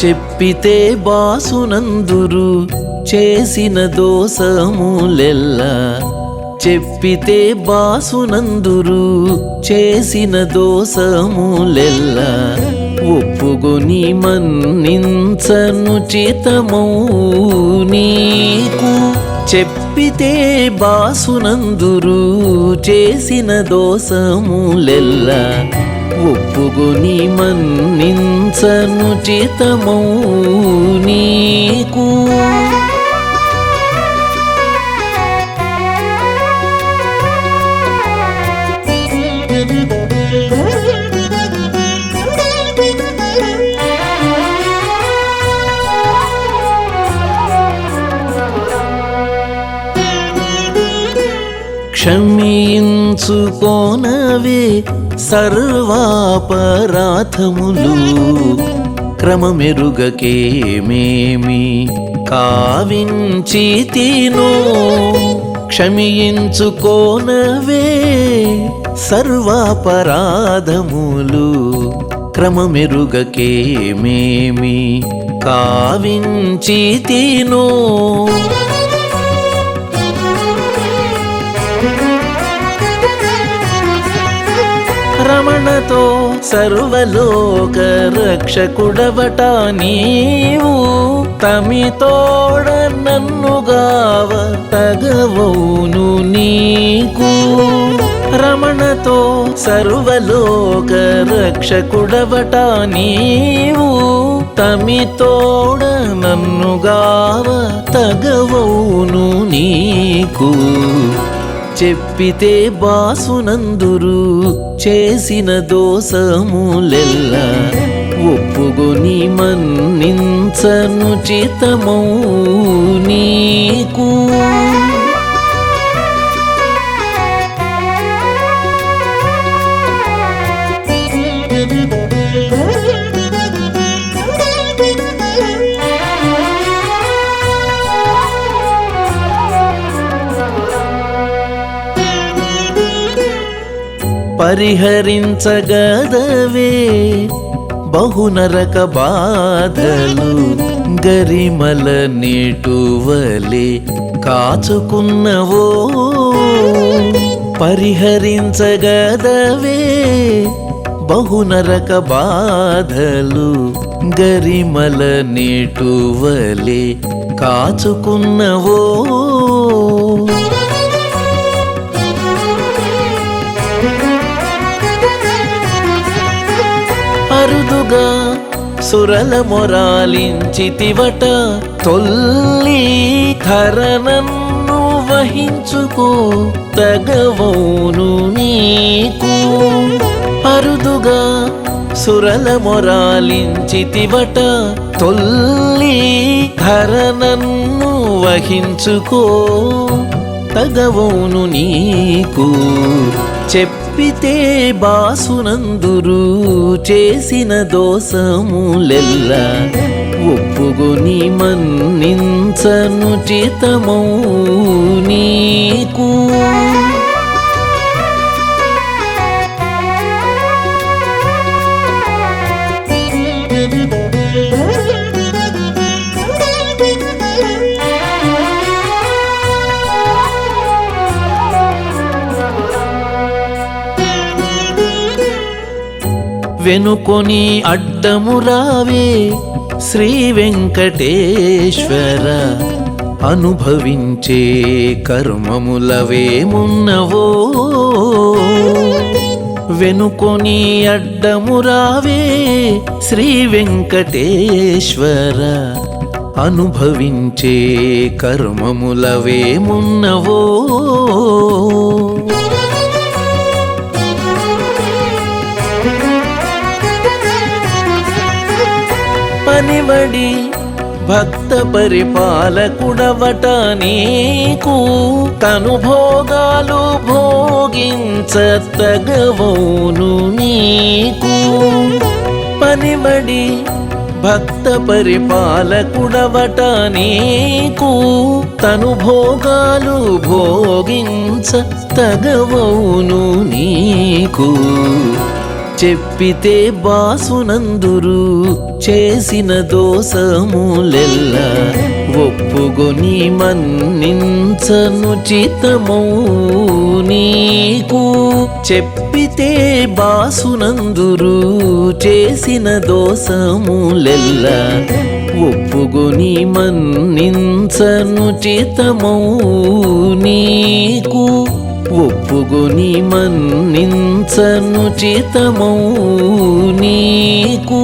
చెప్పితే బాసునందురు చేసిన దోసములెల్ల చెప్పితే బాసునందురు చేసిన దోషములెల్ల ఒప్పుకొని మన్నించను చేతమౌ నీకు. చెప్పితే బాసునందురు చేసిన దోషములెల్ల ఒప్పుకొని మన్నించను చేతమౌ నీకు. క్షమించుకోనవే సర్వాపరాధములు. క్రమమెరుగకేమేమి కావించి తినో. క్షమించుకోనవే సర్వాపరాధములు. క్రమమెరుగకేమేమి కావించి తినో. రమణతో సర్వలోక రక్షకుడవట నీవు. తమితోడ నన్నుగావ తగవౌను నీకు. రమణతో సర్వలోక రక్షకుడవట నీవు. తమితోడ నన్నుగావ తగవౌను నీకు. చెప్పితే బాసునందురు చేసిన దోసములెల్ల ఒప్పుకొని మన్నించను చితమౌ నీకు. పరిహరించగదవే బహునరక బాధలు గరిమల నీటువలే కాచుకున్నవో. పరిహరించగదవే బహునరక బాధలు గరిమల నీటువలే కాచుకున్నవో. అరుదుగా సురల మొరాలించితివట తొల్లి ధరనన్ను వహించుకో తగవోను నీకు. అరుదుగా సురల మొరాలించితివట తొల్లి ధరనన్ను వహించుకో తగవౌను నీకు. చెప్పితే బాసునందురు చేసిన దోసములెల్ల ఒప్పుకొని మన్నించను చితమౌ వెనుకొని అడ్డము రావే శ్రీ వెంకటేశ్వర. అనుభవించే కర్మములవేమున్నవో వెనుకొని అడ్డము రావే శ్రీ వెంకటేశ్వర. అనుభవించే కర్మములవేమున్నవో నివడి భక్త పరిపాలకుడవట నీకు తను భోగాలు భోగించతగవోను నీకు. పనిబడి భక్త పరిపాలకుడవట నీకు తను భోగాలు భోగించ తగవౌను నీకు. చెప్పితే బాసునందురు చేసిన దోషములెల్ల ఒప్పుగొని మన్నించను చితమౌ నీకు. చెప్పితే బాసునందురు చేసిన దోషములెల్ల ఒప్పుగొని మన్నించను చితమౌ నీకు. ఒప్పుగొని మన్నించను చితమౌ నీకు.